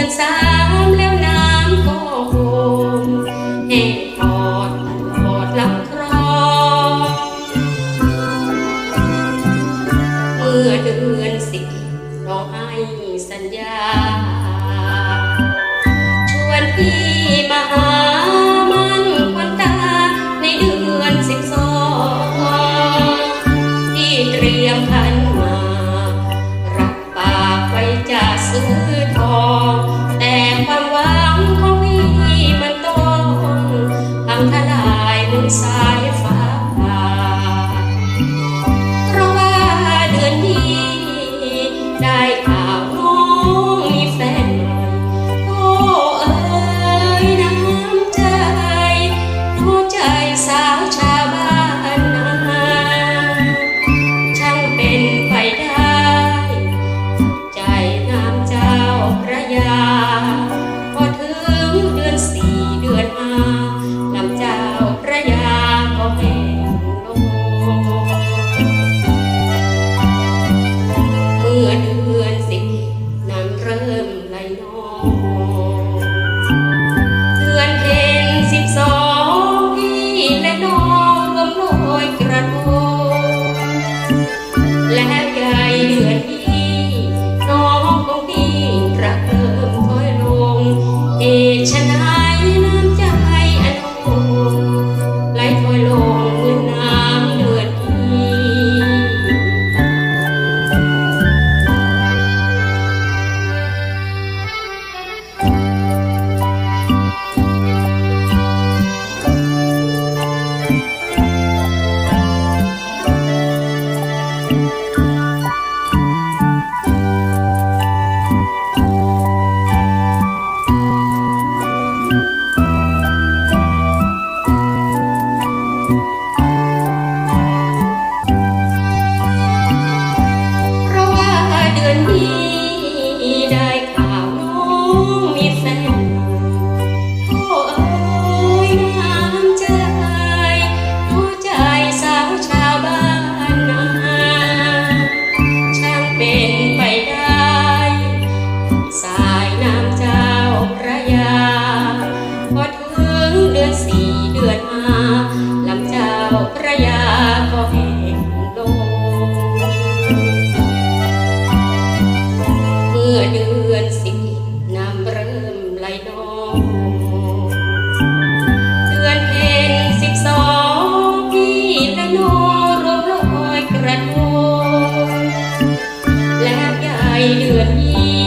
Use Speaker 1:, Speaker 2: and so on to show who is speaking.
Speaker 1: ดือนสามแล้วน้ำก็โคมแห้งขอดตลอดลำคลองเมื่อเดือนสิบเราให้สัญญา ชวนพี่มาหามันควันตาในเดือนสิบสองที่เตรียมพันมา รับปากไว้จะซื้อทอง สายฟ้าเพราะว่าเดือนนี้ได้ข่าว และ เดือนยี่